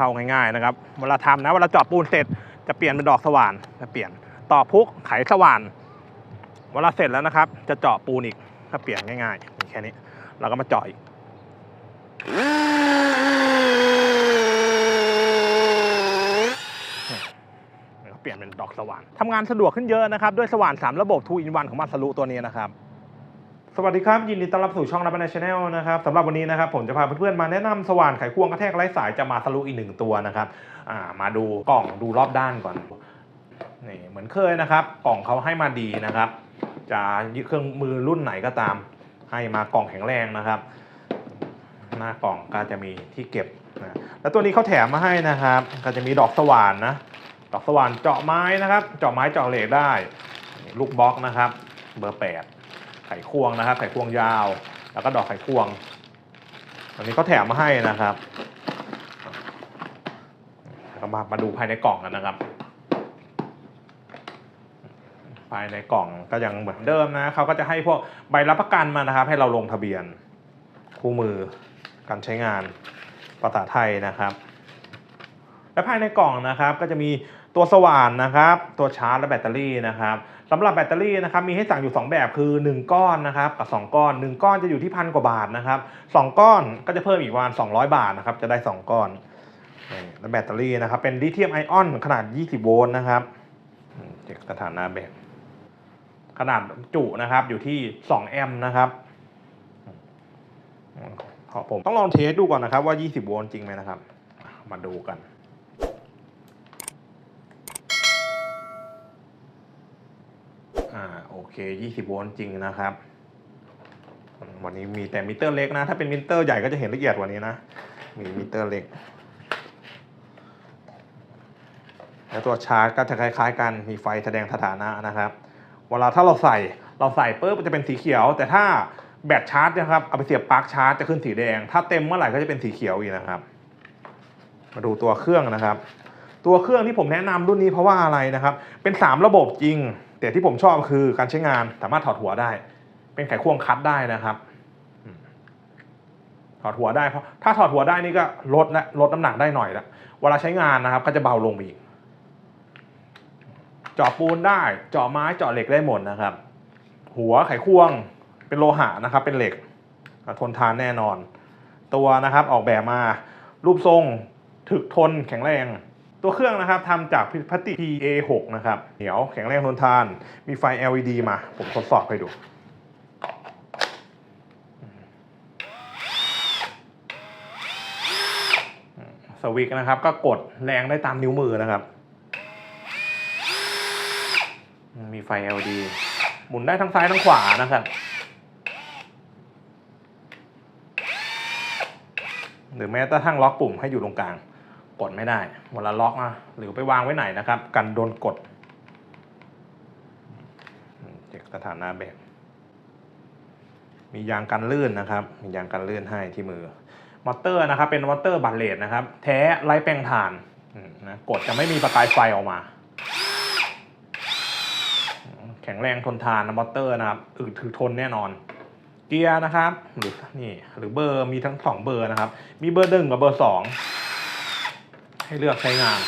เข้าง่ายๆนะครับเวลาทำนะเวลาเจาะปูนเสร็จจะเปลี่ยนเป็นดอกสว่านจะเปลี่ยนต่อพุกไขสว่านเวลาเสร็จแล้วนะครับ จะเจาะปูนอีกถ้าเปลี่ยนง่ายๆมีแค่นี้เราก็มาเจาะอีกเปลี่ยนเป็นดอกสว่านทำงานสะดวกขึ้นเยอะนะครับ ด้วยสว่าน3ระบบ2 in 1ของมาสรุตัวนี้นะครับ สวัสดีครับ ยินดีต้อนรับสู่ช่องรับในชาแนลนะครับสำหรับวันนี้นะครับผมจะพาเพื่อนๆมาแนะนำสว่านไขควงกระแทกไร้สายจะมาสรุอีกหนึ่งตัวนะครับมาดูกล่องดูรอบด้านก่อนนี่เหมือนเคยนะครับ กล่องเขาให้มาดีนะครับ จะยึดเครื่องมือรุ่นไหนก็ตาม ให้มากล่องแข็งแรงนะครับ หน้ากล่องก็จะมีที่เก็บนะแล้วตัวนี้เขาแถมมาให้นะครับ ก็จะมีดอกสว่านนะดอกสว่านเจาะไม้นะครับ เจาะไม้เจาะเหล็กได้ ลูกบล็อกนะครับ เบอร์แปด ไขควงนะครับ ไขควงยาว แล้วก็ดอกไขควงอันนี้เขาแถมมาให้นะครับก็มามาดูภายในกล่องกันนะครับ ภายในกล่องก็ยังเหมือนเดิมนะเขาก็จะให้พวกใบรับประกันมานะครับ ให้เราลงทะเบียน คู่มือการใช้งานภาษาไทยนะครับ และภายในกล่องนะครับก็จะมี ตัวสว่านนะครับ ตัวชาร์จและแบตเตอรี่นะครับสำหรับแบตเตอรี่นะครับมีให้สั่งอยู่ 2 แบบคือ 1 ก้อนนะครับกับ 2 ก้อน 1 ก้อนจะอยู่ที่พันกว่าบาทนะครับ2ก้อนก็จะเพิ่มอีกประมาณ200 บาทนะครับจะได้ 2 ก้อนและแบตเตอรี่นะครับเป็นลิเธียมไอออนขนาด 20 โวลต์นะครับเช็คสถานะแบตขนาดจุนะครับอยู่ที่ 2 แอมป์นะครับขอผมต้องลองเทสดูก่อนนะครับว่า 20 โวลต์จริงไหมนะครับ มาดูกัน อ่า โอเค 20 โวลต์จริงนะครับ วันนี้มีแต่มิเตอร์เล็กนะ ถ้าเป็นมิเตอร์ใหญ่ก็จะเห็นละเอียดกว่านี้นะ มีมิเตอร์เล็ก แล้วตัวชาร์จก็จะคล้ายๆ กันมีไฟแสดงสถานะนะครับ เวลาถ้าเราใส่เราใส่ปุ๊บจะเป็นสีเขียว แต่ถ้าแบตชาร์จนะครับเอาไปเสียบปลั๊กชาร์จจะขึ้นสีแดง ถ้าเต็มเมื่อไหร่ก็จะเป็นสีเขียวอีกนะครับ มาดูตัวเครื่องนะครับ ตัวเครื่องที่ผมแนะนำรุ่นนี้เพราะว่าอะไรนะครับ เป็น 3 ระบบจริง แต่ที่ผมชอบคือการใช้งานสามารถถอดหัวได้ เป็นไขควงคัดได้นะครับถอดหัวได้เพราะถ้าถอดหัวได้นี่ก็ลดนะลดน้ำหนักได้หน่อยละเวลาใช้งานนะครับ ก็จะเบาลงไปอีกเจาะปูนได้เจาะไม้เจาะเหล็กได้หมดนะครับ หัวไขควงเป็นโลหะนะครับ เป็นเหล็กทนทานแน่นอน ตัวนะครับออกแบบมารูปทรงถึกทนแข็งแรง ตัวเครื่องนะครับทำจากพลาสติก PA6 นะครับ เหนียวแข็งแรงทนทาน มีไฟ LED มา ผมทดสอบให้ดูสวิตช์นะครับ ก็กดแรงได้ตามนิ้วมือนะครับ มีไฟ LED หมุนได้ทั้งซ้ายทั้งขวานะครับ หรือแม้แต่ทั้งล็อกปุ่มให้อยู่ตรงกลาง กดไม่ได้เวลาล็อกนะหรือไปวางไว้ไหนนะครับ กันโดนกดเช็คสถานะแบบมียางกันลื่นนะครับ มียางกันลื่นให้ที่มือ มอเตอร์นะครับ เป็นมอเตอร์บัตเลตนะครับ แท้ไร้แปลงถ่านนะกดจะไม่มีประกายไฟออกมา แข็งแรงทนทานนะมอเตอร์นะครับอึดถือทนแน่นอน เกียร์นะครับ หรือนี่หรือเบอร์มีทั้งสองเบอร์นะครับ มีเบอร์หนึ่งกับเบอร์สอง ให้เลือกใช้งาน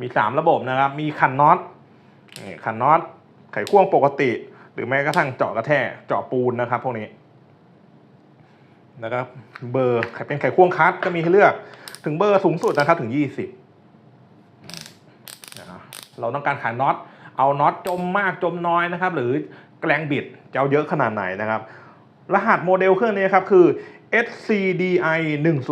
มีสามระบบนะครับ มีคันน็อตนี่คันน็อตไขควงปกติ หรือแม้กระทั่งเจาะกระแทกเจาะปูนนะครับ พวกนี้แล้วก็เบอร์เป็นไขควงคัสก็มีให้เลือกถึงเบอร์สูงสุดนะครับถึงยี่สิบเราต้องการขายน็อตเอาน็อตจมมากจมน้อยนะครับ หรือแกลงบิดจะเอาเยอะขนาดไหนนะครับ รหัสโมเดลเครื่องนี้ครับคือ SCDI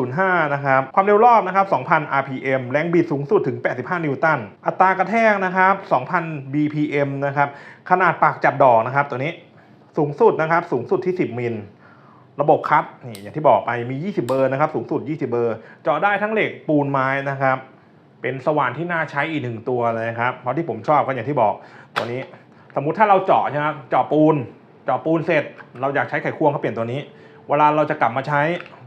105 นะครับ ความเร็วรอบนะครับ 2,000 RPM แรงบิดสูงสุดถึง 85 นิวตัน อัตรากระแทกนะครับ 2,000 BPM นะครับ ขนาดปากจับดอกนะครับ ตัวนี้ สูงสุดนะครับ สูงสุดที่ 10 มิล ระบบคัดนี่อย่างที่บอกไปมี 20 เบอร์นะครับ สูงสุด 20 เบอร์ เจาะได้ทั้งเหล็กปูนไม้นะครับ เป็นสว่านที่น่าใช้อีกหนึ่งตัวเลยครับ เพราะที่ผมชอบก็อย่างที่บอก ตัวนี้ สมมุติถ้าเราเจาะใช่ไหมครับเจาะปูน เจาะปูนเสร็จ เราอยากใช้ไขควงเขาเปลี่ยนตัวนี้ เวลาเราจะกลับมาใช้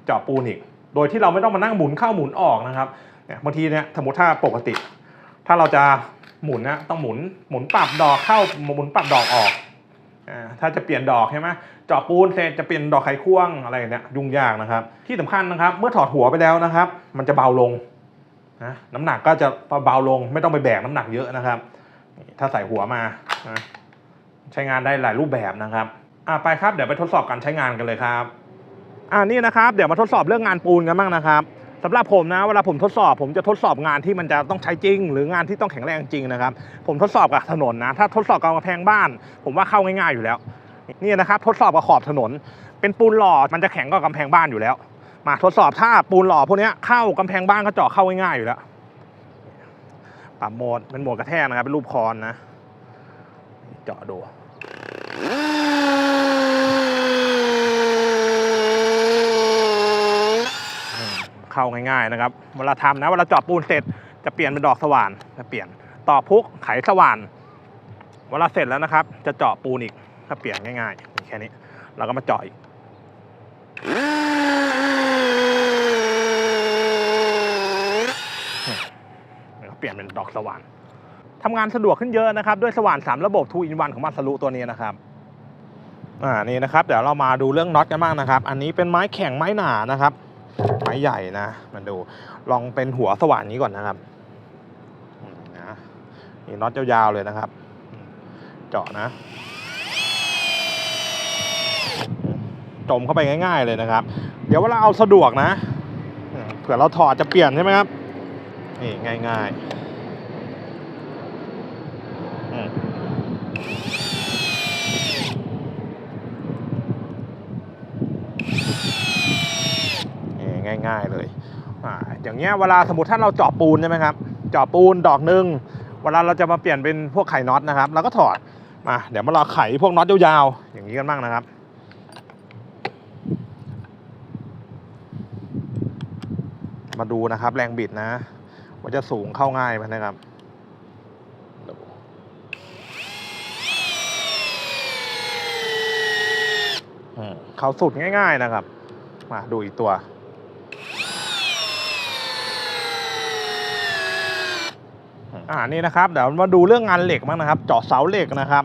เจาะปูนอีก โดยที่เราไม่ต้องมานั่งหมุนเข้าหมุนออกนะครับเนี่ยบางทีเนี่ยสมมติถ้าปกติ ถ้าเราจะหมุนนะต้องหมุนหมุนปรับดอกเข้าหมุนปรับดอกออกอ่าถ้าจะเปลี่ยนดอกใช่ไหมเจาะปูนเสร็จจะเปลี่ยนดอกไขควงอะไรเนี่ยยุ่งยากนะครับ ที่สำคัญนะครับ เมื่อถอดหัวไปแล้วนะครับ มันจะเบาลงนะน้ำหนักก็จะเบาลงไม่ต้องไปแบกน้ำหนักเยอะนะครับ ถ้าใส่หัวมานะ ใช้งานได้หลายรูปแบบนะครับอะไปครับเดี๋ยวไปทดสอบการใช้งานกันเลยครับอ่านี่นะครับเดี๋ยวมาทดสอบเรื่องงานปูนกันบ้างนะครับสำหรับผมนะเวลาผมทดสอบผมจะทดสอบงานที่มันจะต้องใช้จริง หรืองานที่ต้องแข็งแรงจริงนะครับ ผมทดสอบกับถนนนะถ้าทดสอบกับกำแพงบ้าน ผมว่าเข้าง่ายๆอยู่แล้วนี่นะครับทดสอบกับขอบถนน เป็นปูนหล่อมันจะแข็งกว่ากำแพงบ้านอยู่แล้ว มาทดสอบถ้าปูนหล่อพวกนี้เข้ากำแพงบ้านก็เจาะเข้าง่ายๆอยู่แล้วปรับโหมดเป็นโหมดกระแทกนะครับเป็นรูปคอนนะ เจาะดู เข้าง่ายๆนะครับเวลาทำนะเวลาเจาะปูนเสร็จจะเปลี่ยนเป็นดอกสว่านจะเปลี่ยนต่อพุกไขสว่านเวลาเสร็จแล้วนะครับ จะเจาะปูนอีกก็เปลี่ยนง่ายๆแค่นี้เราก็มาเจาะอีกแล้วเปลี่ยนเป็นดอกสว่านทำงานสะดวกขึ้นเยอะนะครับ ด้วยสว่านสามระบบ2 in 1ของมาสรุตัวนี้นะครับอ่านี่นะครับ เดี๋ยวเรามาดูเรื่องน็อตกันบ้างนะครับ อันนี้เป็นไม้แข็งไม้หนานะครับ ไม้ใหญ่นะมาดูลองเป็นหัวสว่านนี้ก่อนนะครับนะนี่น็อตยาวๆเลยนะครับ เจาะนะ จมเข้าไปง่าย ๆเลยนะครับ เดี๋ยวเวลาเอาสะดวกนะเผื่อเราถอดจะเปลี่ยนใช่ไหมครับนี่ง่าย ๆ ง่ายเลยอ่าอย่างเงี้ยเวลาสมมติถ้าเราเจาะปูนใช่ไหมครับเจาะปูนดอกหนึ่งเวลาเราจะมาเปลี่ยนเป็นพวกไข่น็อตนะครับเราก็ถอดมาเดี๋ยวมาเราไขพวกน็อตยาวๆอย่างนี้กันบ้างนะครับมาดูนะครับแรงบิดนะว่าจะสูงเข้าง่ายไหมนะครับเขาสุดง่าย ๆนะครับ มาดูอีกตัว อ่านี่นะครับเดี๋ยวมาดูเรื่องงานเหล็กบ้างนะครับ เจาะเสาเหล็กนะครับ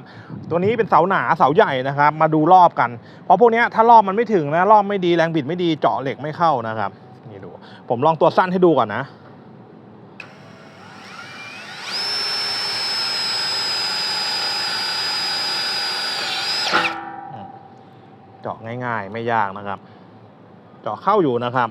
ตัวนี้เป็นเสาหนาเสาใหญ่นะครับ มาดูรอบกัน เพราะพวกนี้ถ้ารอบมันไม่ถึงนะรอบไม่ดีแรงบิดไม่ดีเจาะเหล็กไม่เข้านะครับนี่ดูผมลองตัวสั้นให้ดูก่อนนะเจาะง่ายๆ ไม่ยากนะครับ เจาะเข้าอยู่นะครับ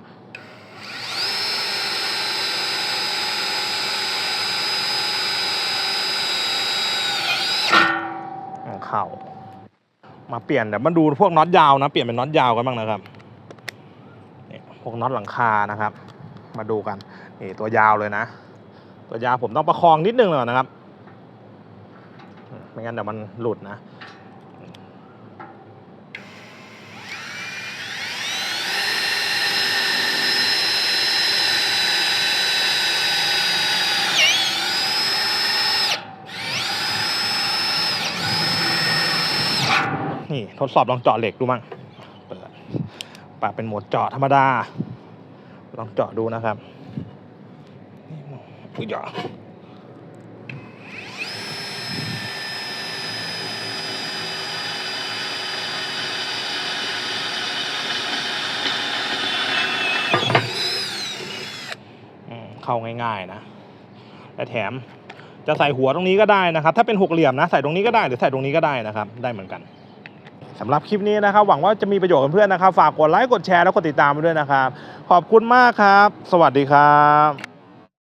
มาเปลี่ยนเดี๋ยวมาดูพวกน็อตยาวนะเปลี่ยนเป็นน็อตยาวกันบ้างนะครับนี่พวกน็อตหลังคานะครับ มาดูกันนี่ตัวยาวเลยนะ ตัวยาวผมต้องประคองนิดนึงเลยนะครับไม่งั้นเดี๋ยวมันหลุดนะ นี่ ทดสอบลองเจาะเหล็กดูมั่งเปิดปากเป็นโหมดเจาะธรรมดา ลองเจาะดูนะครับอุ้ยเจาะเข้าง่ายๆนะและแถมจะใส่หัวตรงนี้ก็ได้นะครับ ถ้าเป็นหกเหลี่ยมนะ ใส่ตรงนี้ก็ได้หรือใส่ตรงนี้ก็ได้นะครับ ได้เหมือนกัน สำหรับคลิปนี้นะครับ หวังว่าจะมีประโยชน์กับเพื่อนนะครับ ฝากกดไลค์กดแชร์แล้วกดติดตามไปด้วยนะครับ ขอบคุณมากครับ สวัสดีครับ